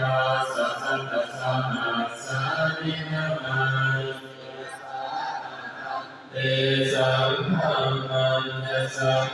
สังฆังยะสัง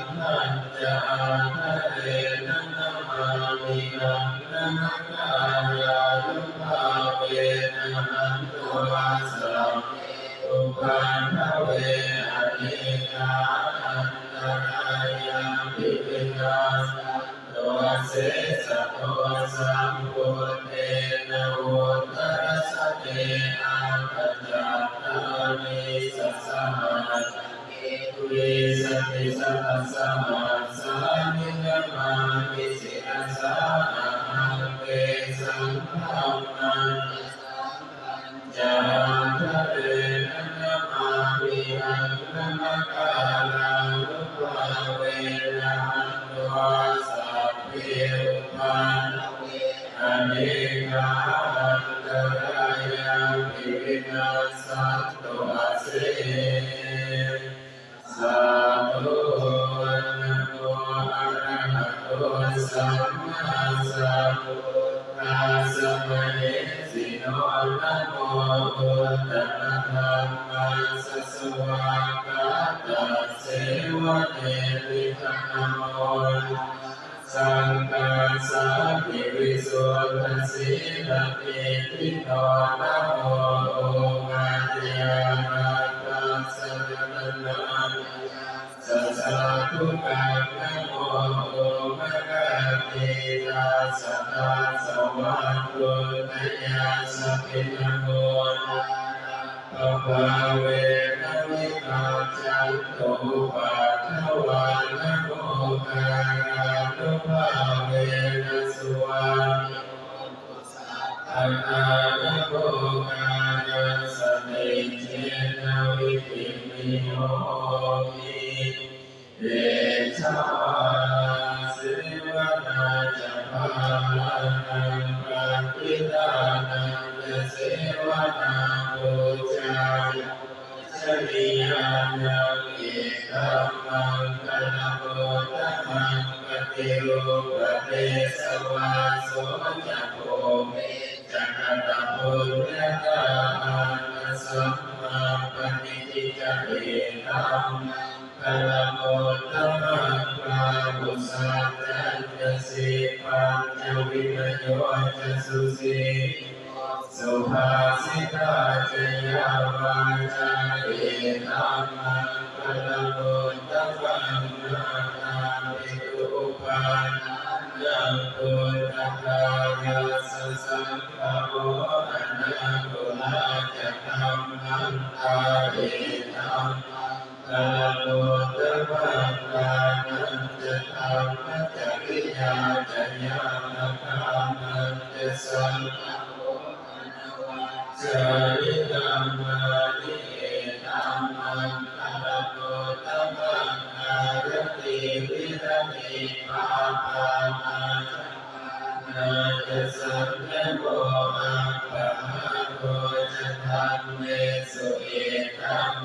สาเปสังฆานังจาคะเรนะมามิอัมะกาลุปะเวนะตัวสัพพิอุปันอเนกาอัรายาปิวินสัง สัพเนสิโนอนัโมตุตนะธรรมัสสวากาตเสวะเนวิทันโมสังกาสัพิวิสุทสิลปิทิโนนะโมโอมาติยานาคัสสะนันนังสัสจุกั ตาสัตาสวัสโตนยาสปินโกนาปภาวนะวิตาจันโตปัทวานโมกาตุภาเวนะสุวรรณอันนาโมกาสเนเจนะวิปิโนมิเดชา uh,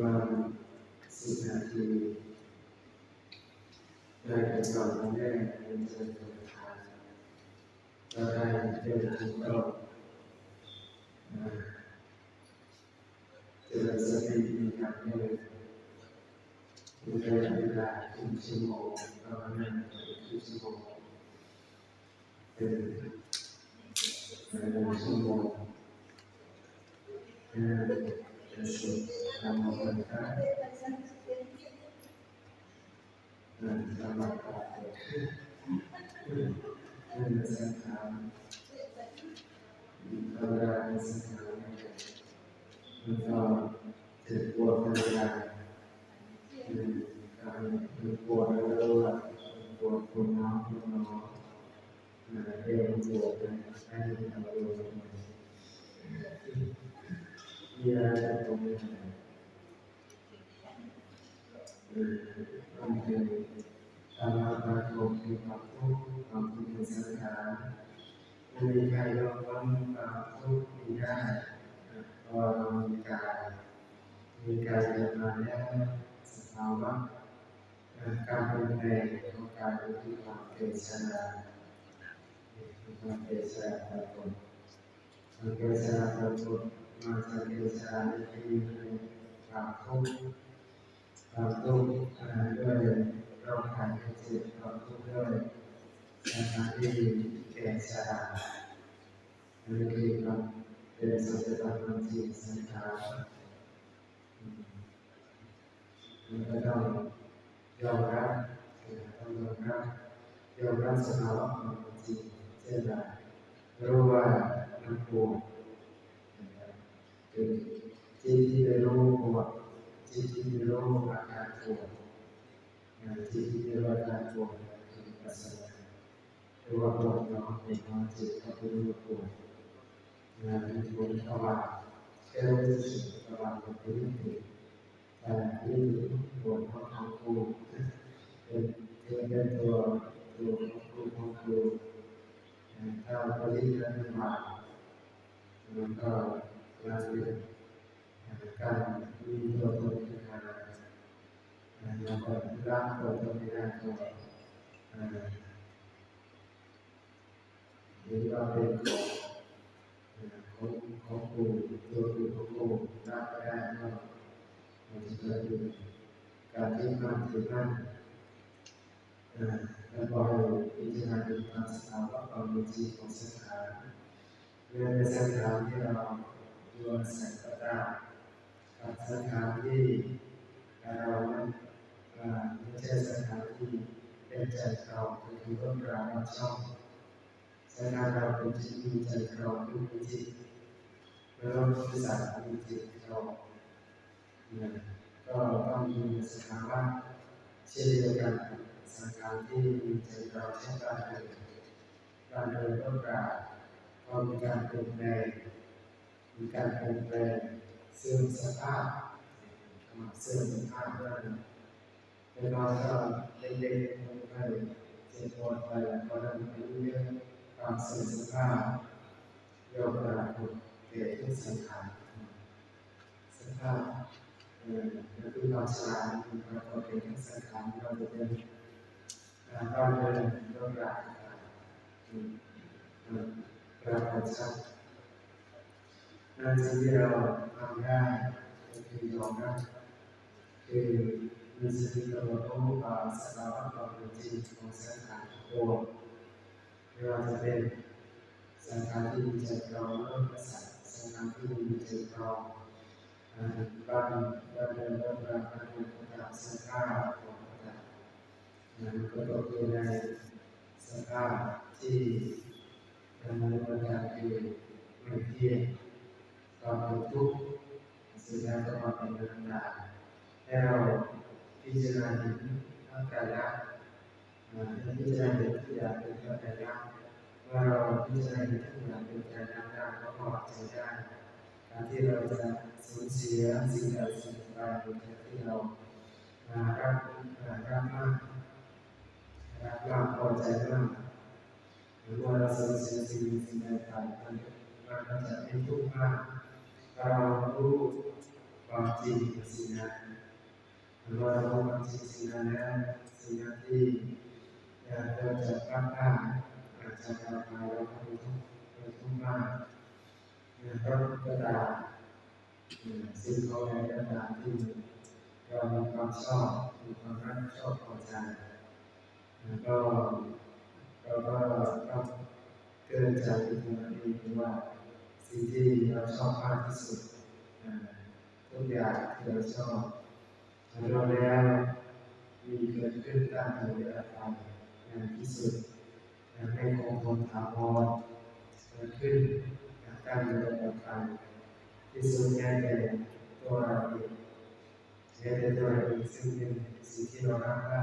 มาณสิบนาทีได้ไปก่อนแม่เป็นเชิญประธานก็ได้เดินถึงก็เจริญสติมีการเดินมีการเวลาครึ่งชั่วโมงประมาณนั้นครึ่งชั่วโมงเป็นหนึ่งชั่วโมง เป็นสุดทำ มีอะไรับการเดินนั่นเป็นสังขามาเป็นสังขารมันก็เจ็บปวดเป็นเวลาการปวดแล้วว่าปวดปวดน้ำปวดน้ำเรียนปวดเป็นให้ทำดูมีอะไรตรงนี้มันคือธรรกฏคือความทุกข์ความทุกข์ในสังขารไม่มีใครยอมรับความทุกข์นี้ได้เพราะเรามีกายมีกายเกิดมาแล้วสภาวะการเป็นแปลงของการที่ความเกิดชราความเกิดชราปรากฏความเกิดชราปรากฏ มาจากเกิดชาในที่ความทุกข์ความทุกข์ด้วยโรคภัยเจ็บความทุกข์ด้วยสถานที่แก่ชรานั่นคือความเป็นสัจธรรมจริงสังขารมันก็ต้องยอมรับต้องยอมรับยอมรับสภาวะความเป็นจริงเช่นไรรู้ว่ามันปวด คือจิตที่ไปรู้ปวดจิตที่ไปรู้อาการปวดจิตที่ไปรู้อาการปวดคือปัสสาวะรู้ว่าปวดเนาะเป็นความจิตก็คือรู้ปวดงานเป็นปวดเข้ามางแค่รู้สึกสบายกับพื้นที่แต่ที่ปวดของทางครูเป็นเป็นตัวตัวของครูของครูถ้าปฏิบัติมามันก็ กลายเป็นการมีตัวตนขึ้นมาแล้วก็ร่างตัวตนไม่ได้ตัวหรือว่าเป็นของของครูตัวครูของครูรับไม่ได้ก็มันจะเกิดการที่มันถือมั่นแล้วพอเราพิจารณาดูความสภาวะความเป็นจริงของสังขารเรื่องในสังขารที่เรา ตัวสังกัตากับสังขารที่เราไม่ใช่สังขารที่เป็นใจเราคือต้นราเราชอบสังขารเราเป็นจิตมีใจเราคือมีจิตแล้วคือสัตว์มีจิตเราเนี่ยก็ต้องมีสภาวะเช่นเดียวกันสังขารที่มีใจเราเช่นการเดินการเดินก็กล่าวก็มีการเปลี่ยนแปลง มีการเปลี่ยนแปลงเสื่อมสภาพเสื่อมสภาพด้วยเป็นเราก็เล็กๆลงไปเจ็บปวดไปพอเราไปเรื่อยๆความเสื่อมสภาพโย่อมปรากฏเกิดขึ้นสังขารสภาพนั่นคือความฉลาดคือความโอเคทั้งสังขารเราจะเป็นบ้านเรือนรถราปรากฏชัด นั่นสิ่งที่เราทำได้ก็คือยอมรับคือมีสติกำหนดรู้ว่าสภาวะความเป็นจริงของสังขารทุกตัวไม่ว่าจะเป็นสังขารที่มีใจเราเริ่มกระสับสังขารที่มีใจเราบานบ้านเดินบ้านบ้านบ้านบ้านสังขารของต่างนั้นก็ตกอยู่ในสภาพที่ดำเนินการคือไม่เที่ยง ความเป็นทุกข์สิ่งนั้นก็มาเป็นเรื่องราให้เราพิจารณาถึงทั้งกายะพิจารณาถึงทุกอยางเป็นกายะว่าเราพิจารณาถึงทุกอย่างเป็นกายะได้ก็พอใจได้การที่เราจะสูญเสียสิ่งใดสิ่งใดที่เรารักรักมากรักมากพอใจมากหรือว่าเราสูญเสียสิ่งใดสิ่งใดไปมันก็จะเป็นทุกข์มาก เรารู้ความจริงสิ่งนั้นเมื่อเรารู้ความจริงสิ่งนั้นแล้วสิ่งนั้นที่เราจะกล้าพลาดอาจจะทำให้เราไม่ทุกข์ไม่ทุกข์มากเพราะกระดาษสิ่งของในกระดาษที่เรามีความชอบมีความรักชอบพอใจแล้วก็เราก็ต้องเกิดจากตัวเราเองว่า สิ่งที่เราชอบมากที่สุดทุกอย่างที่เราชอบเราแล้วมีเกิดขึ้นตามตัวเราไปอย่างที่สุดให้คงทนถาวรเกิดขึ้นการเดินต่อไปที่สุดแม้แต่ตัวเราเองแม้แต่ตัวเราเองซึ่งเป็นสิ่งที่เรารักได้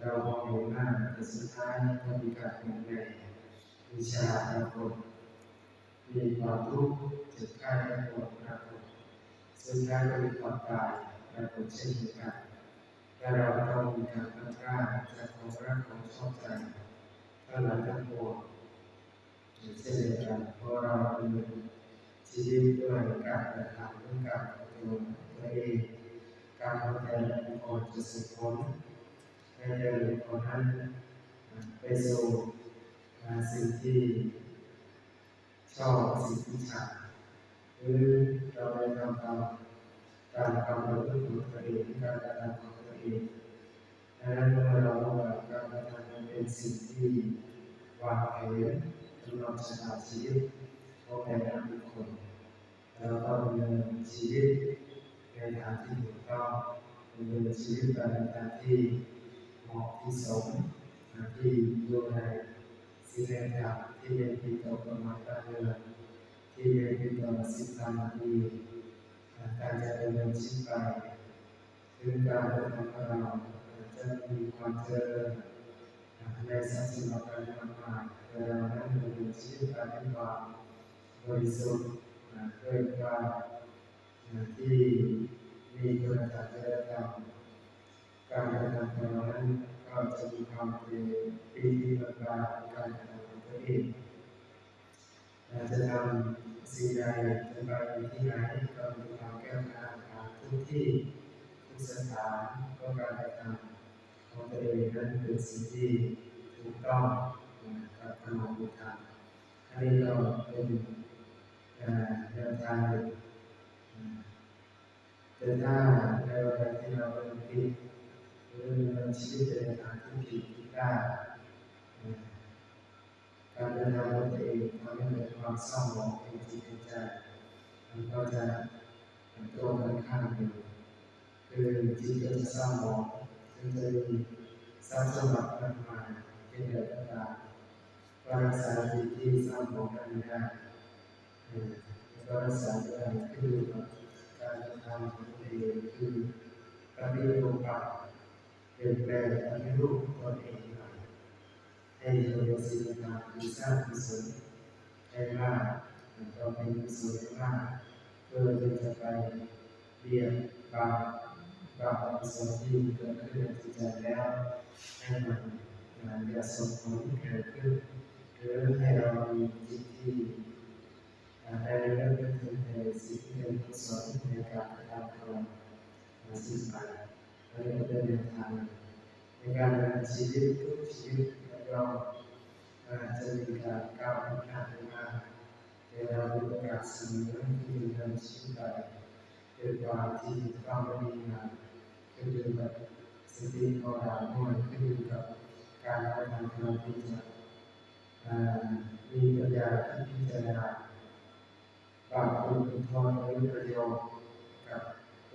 เรามองเห็นว่าแต่สุดท้ายก็มีการเปลี่ยนแปลงวิชาปรากฏ มีความทุกข์เจ็บไข้ได้ปวดปรากฏสุดท้ายก็มีความตายปรากฏเช่นเดียวกันและเราต้องมีการตั้งกล้าจากความรักของชอบใจทั้งหลายทั้งปวงเช่นเดียวกันเพราะเราเนินชีวิตด้วยการกระทำด้วยการตัวตัวเองการทำแต่ละคนจะสุดพ้นในเรื่องของนั้นไปสู่สิ่งที่ ชอบสิ่งที่ชังหรือเราได้ทำตามการทำเราด้วยของตัวเองการกระทำของตัวเองดังนั้นเมื่อเราว่าการกระทำเป็นสิ่งที่วางแผนสำหรับชะตาชีวิตของแต่ละบุคคลเราต้องดำเนินชีวิตในทางที่ถูกต้องดำเนินชีวิตไปในทางที่เหมาะที่สมที่อยู่ใน สิ่งต่างๆที่เป็นที่ต่อประมาณการเงินที่เป็นที่ต่อสิ่งต่างๆที่การจะดำเนินชีวิตไปถึงการดำเนินของเราจะมีความเจริญในทรัพย์สินการมากมายแต่เรานั้นดำเนินชีวิตไปด้วยความบริสุทธิ์ด้วยความที่มีคุณธรรมจริยธรรมการกระทำของเรานั้น ก็จะมีความเป็นปีติประการการกระทำตัวเองจะทำสิ่งใดจะไปที่ไหนก็มีความแก้วกล้าทุกที่ทุกสถานก็การกระทำของตัวเองนั้นเป็นสิ่งที่ถูกต้องกับธรรมบุญอันนี้ก็เป็นแนวทางแต่ถ้าในวลาที่เราเริ่มคิด หรือเราชีวิตในทางที่ผิดที่พลาการเดินทางของตัวเองทำให้เกิดความเศร้าหมองในจิตใจมันก็จะเป็นตรงกันข้ามกันคือจิตก็จะเศร้าหมองคือจะมีทรัพย์สมบัติมากมายเป็นเดือดร้อนก็รักษาจิตที่เศร้าหมองนั้นไม่ได้ก็รักษาได้คือการทำของตัวเองคือปฏิรูป เปลี่ยนแปลงปฏิรูปตัวเองให้เราสิ่งต่างๆที่สร้างกุศลให้มากเราเป็นกุศลมากเพื่อที่จะไปเบียดบาปบาปกุศลที่เกิดขึ้นในจิตใจแล้วให้มันอย่าส่งผลเกิดขึ้นหรือให้เรามีจิตที่ได้เริ่มเป็นในสิ่งที่เป็นกุศลในการกระทำของเราสิ่ง ไปและเป็นแนวทางในการดำเนินชีวิตทุกชีวิตเราจะมีการก้าวหน้าไปมาแต่เรามีโอกาสเสมอที่จะดำเนินชีวิตไปด้วยความที่ต้องไม่มีงานขึ้นอยู่กับสติของเราด้วยขึ้นอยู่กับการกระทำของเราที่จะมีปัญญาที่พิจารณาบางคนเป็นทอนหรือประโยชน์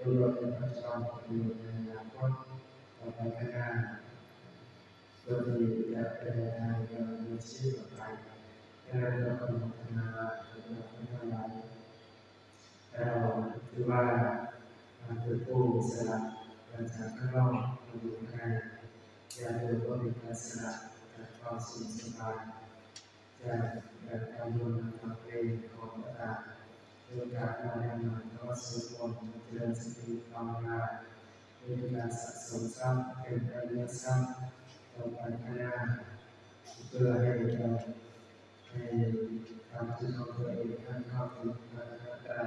ประโยชน์ในปัจจุบันประโยชน์ในอนาคตต่อไปข้างหน้าโดยจะเป็นทางการมีชีวิตต่อไปดังนั้นเราต้องพัฒนาเราพัฒนาเราถือว่าเป็นผู้สละจากข้างนอกมาอยู่ข้างในอย่าเดินก็เป็นการสละจากความสุขสบายจากแบบการยนต์ความเพลงของพระตาด้ วยการมาแนะนำแล้วสวดมนต์เจริญสติภาวนาด้วยการสะสมทรัพย์เป็นอริยทรัพย์ต่อไปข้างหน้าเพื่อให้เราให้ความคิดของตัวเองนั้นเข้าถึงพระได้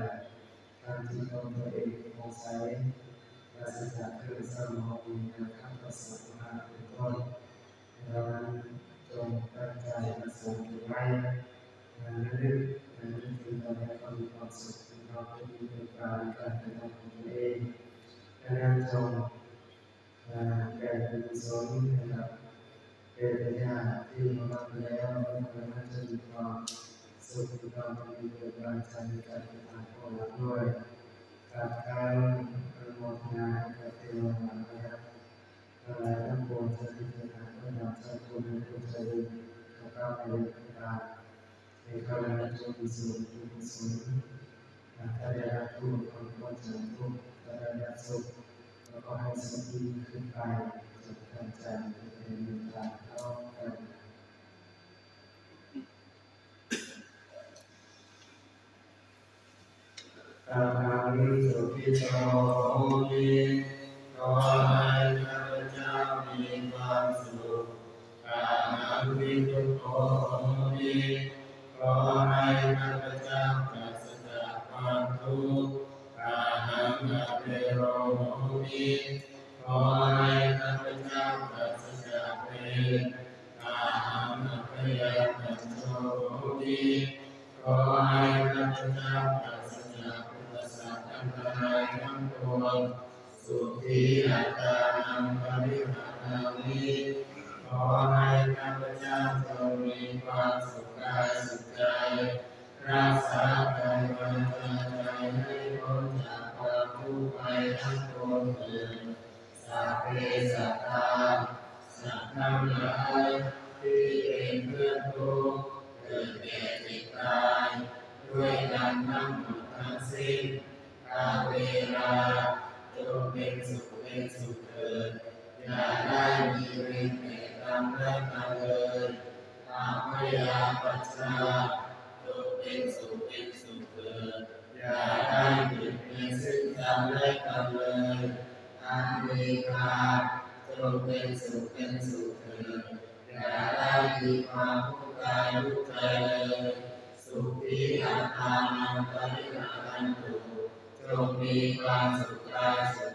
ทการที่ตนตัวเองโปร่งใสปราศจาเครื่องเศร้าหมองมีนะครับประสบมาเป็นต้นเราจงตั้งใจประสงค์ไว้งานนั้นงานนั้นคือเราได้ความมีความสุขในเราได้มีเป็นการการกระทำของตัวเองดังนั้นจงอ่าแก่เป็นกุศลนะครับเป็นญาติที่มารับแล้วแล้วนั้นจะมีความ สุขที่เรามีเกิดการใช้ในการปฏิบัติของเราด้วยกับการอนุโมทนากับเทวดานะครับหลายทั้งปวงจะพิจารณาเพื่อเราจะควรในกุศลแล้วก็ในเรื่องการในกรณีจุกุศลจุกุศลถ้าได้รับทุกข์ความก็จะทุกข์ถ้าได้รับสุขแล้วก็ให้สุขยิ่งขึ้นไปจนตั้งใจเป็นเรื่องการเข้ากันอาหาริสุขิโตโหติขอใอให้ข้าพเจ้าปราศจากความทุกข์อาหังอเปโรโหติขอให้ข้าพเจ้าปราศจากเวรอาหังอภยปัญโชโหติขอให้ข้าพเจ้าปราศจากอุปสรรคอันตรายทั้งปวงสุขีอัตตานังปริหานามิ ขอให้ข้าพเจ้าจงมีความสุขกายสุขใจ รักษากายวาจาใจให้พ้นจากความทุกข์ภัยทั้งปวงเถิดสัพเพสัตตาสัตว์ทั้งหลายที่เป็นเพื่อนทุกข์เกิดแก่เจ็บตายด้วยกันทั้งหมดทั้งสิ้นกาเวลาจงเป็นสุขเป็นสุขเถิดอย่าได้มีเวร แก่กันและกันเลยตามพยาปัจจาจงเป็นสุขเป็นสุขเถิดอย่าได้เบียดเบียนซึ่งกันและกันเลยอันเวคาจงเป็นสุขเป็นสุขเถิดอย่าได้มีความทุกข์กายทุกข์ใจเลยสุขีอัตตานังปริหารันตุจงมีความสุขกายสุข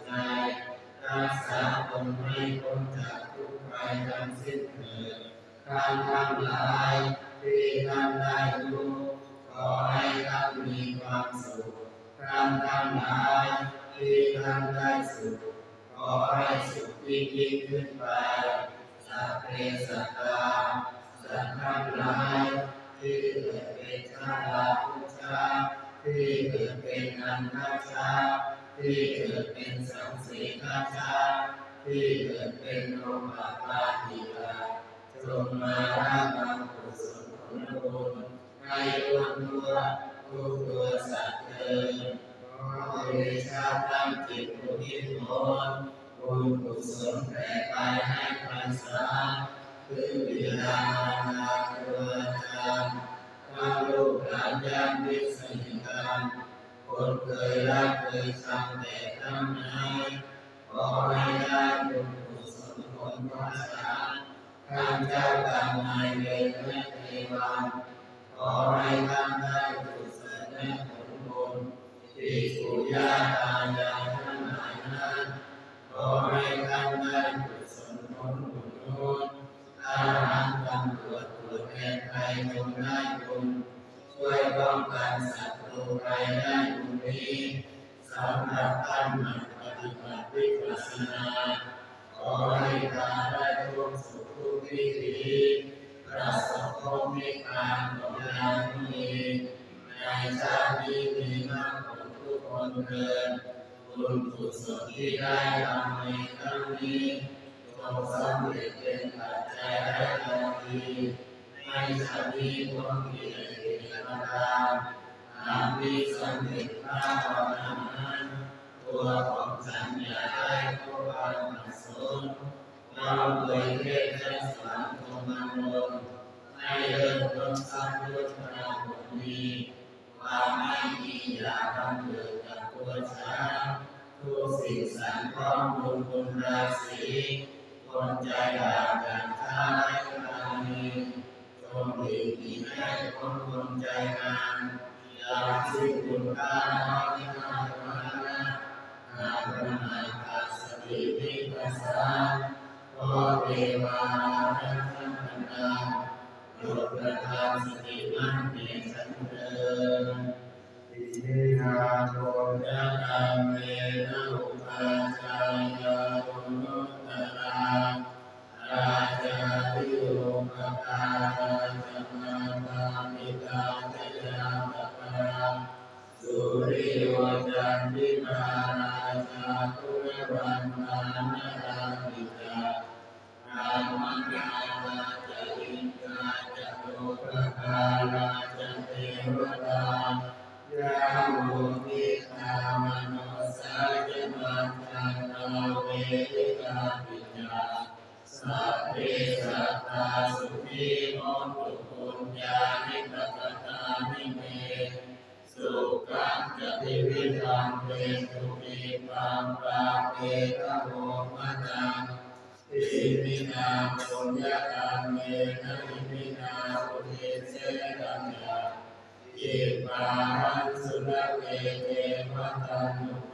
การทั้งหลายที่ท่านได้รู้ขอให้ท่านมีความสุขท่านทั้งหลายที่ท่านได้สุขขอให้สุขยิ่งยิ่งขึ้นไปสัพเพสัตตาสัตว์ทั้งหลายที่เกิดเป็นชาลาภุชาที่เกิดเป็นอันทชาที่เกิดเป็นสังสีทชาที่เกิดเป็น จงมารากุศลผลบุญให้ทุกตัวทุตัวสัตว์เถิดขอเดชะตั้งจิตอุทิศผลบุญกุศลแผ่ไปให้พรรษาคือบิดามารดาครูอาจารย์ข้าลูกหลานญาติมิตรสนิทกันคนเคยรักเคยชังแต่ทั้งนั้นขอให้ได้บุญกุศลผลพระสา ข้าเจ้ากรรมนายเวรและเทวันขอให้ท่านได้กุศลและผลบุญที่ปู่ย่าตายายทั้งหลายนั้นขอให้ท่านได้กุศลผลบุญนู้นถ้าหากตำรวจตรวจแทนใครจงได้บุญช่วยป้องกันศัตรูภัยได้บุญนี้สำหรับท่านหม่ปฏิบัติวิปัสสนาขอให้ทาได้ทุกสุ วิถีประสบพบนิพพานของยามีในชาตินี้มีมากผลทุกคนเกินบุญกุศลที่ได้ทำในครั้งนี้จงสำเร็จเป็นปัจจัยให้เราดีให้ชาตินี้พ้นกิเลสประการอามีสำเร็จพระภาวนานั้นตัวของฉันอย่าได้พบความขัดสน เราป่วยเวทสาโทมานนให้เริ่มต้สร้างด้วยพระบนีความไม่มีาทำเกิดกับตัวช้าทุกสิ่งสังพร้อมบุญคุณราศีคนใจบาปจากข้าได้กางมีจงหลีกหนีให้คนคนใจงาอย่าสิ้นคุณค่าน้อยที่มาพระนะหาประมาทขาสติวิปัสสน เทวารักขันตาโปรดประทานสติมั่นแก่ฉันเถิดอิมินาโตยะธรรมเมนะอุปาจายา นาเวริกา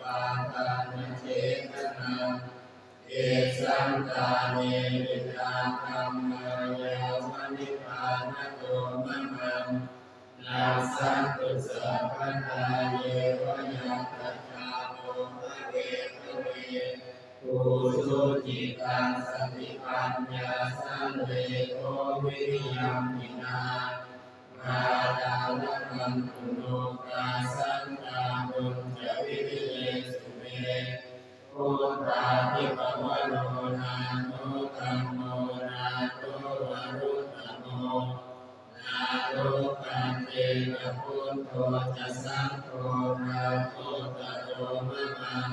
ปาสัพเพสัตตาสุขีโมตุปุญญานิปกตานิเมสุขังจะทิวิธังเวทุกิปังปาเปตะโมมะนังอิมินาปุญญากัมเมนะอิมินาปุริเสกัญญาอิปาหันสุรเกเกมตาทานเจตนาเอสังตาเนวิตาคัมมายวนิพานโตมะมังลาสันตุสัพพทาเยวยัตถาโมภเวทเวปุสุจิตังสติปัญญาสังเลโกวิริยัมมินามาดาลมันตุโนกาสันตา พุทธาภิปวโรนาโนธัมโมนาโตวรุตโมนาโตปันเตนะพุทโธจะสังโฆนาโตตโตมะมัง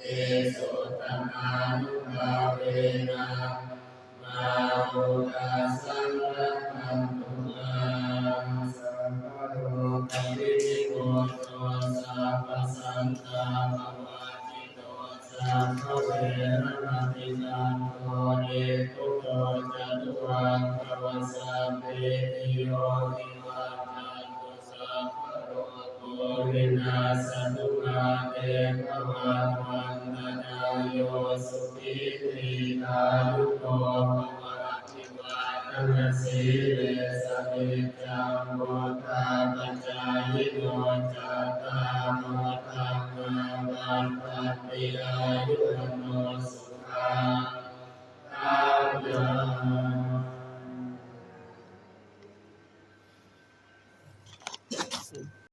เอโสตมานุภาเวนะมาโมตัสสะระหันตุลังสัมภะโลปฏิทิโกโตสัพพสันตาภวะ สัพพเวรมติสันโตเอตุโตจตุวันภวสัพเพติโยวิวัจจันตุสัพพะโรโควินาศตุมาเตภวันวันตนาโยสุขิติกายุโกภวะทิวานาสีเลสเนจังโมตาปัจจายโนจัตตามโมธัมมาวันปัตติอา